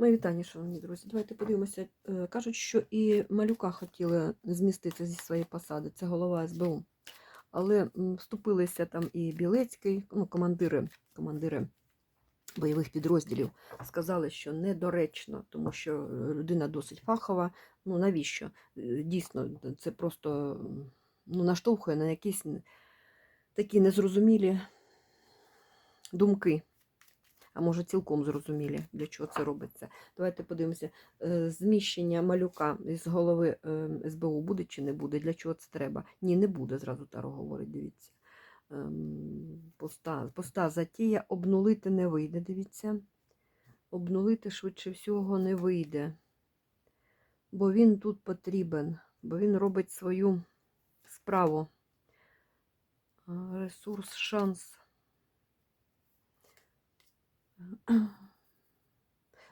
Мої вітання, шановні друзі. Давайте подивимося. Е, Кажуть, що і малюка хотіли змістити зі своєї посади. Це голова СБУ. Але вступилися там і Білецький, ну, командири, командири бойових підрозділів сказали, що недоречно, тому що е, людина досить фахова. Ну навіщо? Е, Дійсно, це просто ну, наштовхує на якісь такі незрозумілі думки. А може, цілком зрозумілі, для чого це робиться. Давайте подивимося, е, зміщення малюка з голови е, СБУ буде чи не буде? Для чого це треба? Ні, не буде, зразу Таро говорить, дивіться. Ем, Поста, поста затія обнулити не вийде, дивіться. Обнулити швидше всього не вийде. Бо він тут потрібен, бо він робить свою справу. Ресурс, шанс.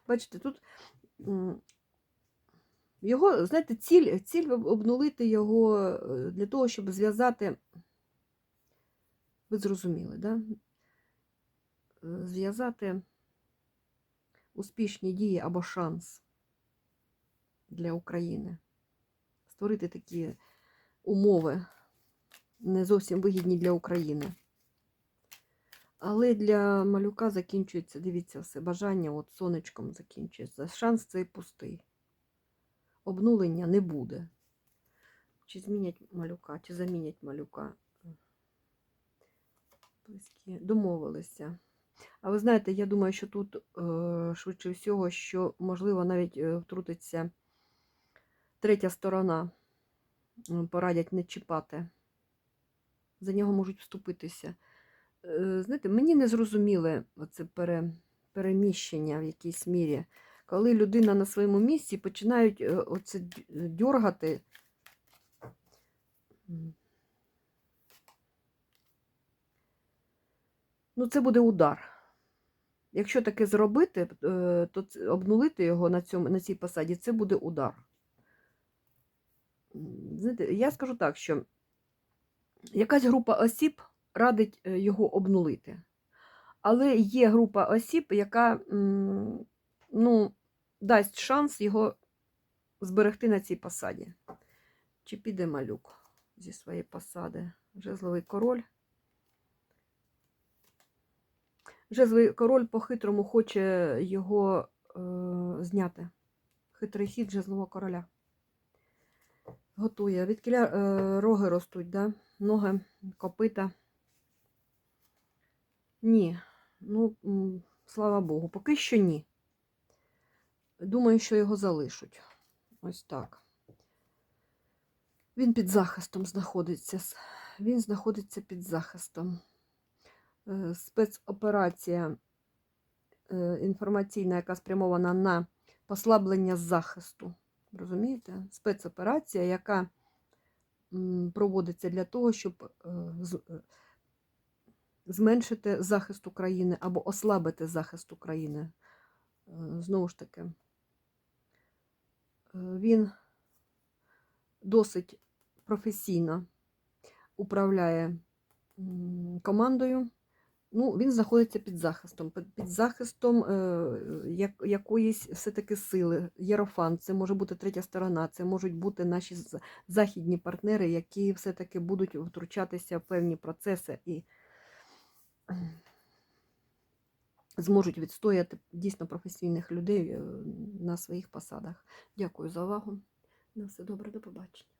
Бачите, тут його, знаєте, ціль, ціль обнулити його е, для того, щоб зв'язати, ви зрозуміли, да? Зв'язати успішні дії або шанс для України. Створити такі умови, не зовсім вигідні для України. Але для малюка закінчується, дивіться, все бажання от сонечком закінчується. Шанс цей пустий. Обнулення не буде. Чи змінять малюка, чи замінять малюка. Близькі домовилися. А ви знаєте, я думаю, що тут е, швидше всього, що можливо навіть е, втрутиться третя сторона. Порадять не чіпати. За нього можуть вступитися. Е, Знаєте, мені не зрозуміле це пере, переміщення в якійсь мірі. Коли людина на своєму місці починають е, оце дьоргати. Ну, це буде удар. Якщо таке зробити, е, то обнулити його на, цьому, на цій посаді, це буде удар. Знаєте, я скажу так, що якась група осіб радить е, його обнулити. Але є група осіб, яка ну, дасть шанс його зберегти на цій посаді. Чи піде малюк зі своєї посади? Жезловий король. Жезловий король по-хитрому хоче його е, зняти. Хитрий хід жезлового короля. Готує. Відкіля е, роги ростуть, да? ноги, копита. Ні. Ну, слава Богу, поки що ні. Думаю, що його залишать. Ось так. Він під захистом знаходиться. Він знаходиться під захистом. Е, Спецоперація е, інформаційна, яка спрямована на послаблення захисту. Розумієте? Спецоперація, яка проводиться для того, щоб е, зменшити захист України або ослабити захист України. Е, Знову ж таки, е, він досить професійно управляє командою. Ну, він знаходиться під захистом. Під захистом е, якоїсь все-таки сили. Єрофан, це може бути третя сторона, це можуть бути наші західні партнери, які все-таки будуть втручатися в певні процеси і зможуть відстояти дійсно професійних людей е, на своїх посадах. Дякую за увагу. На все добре, до побачення.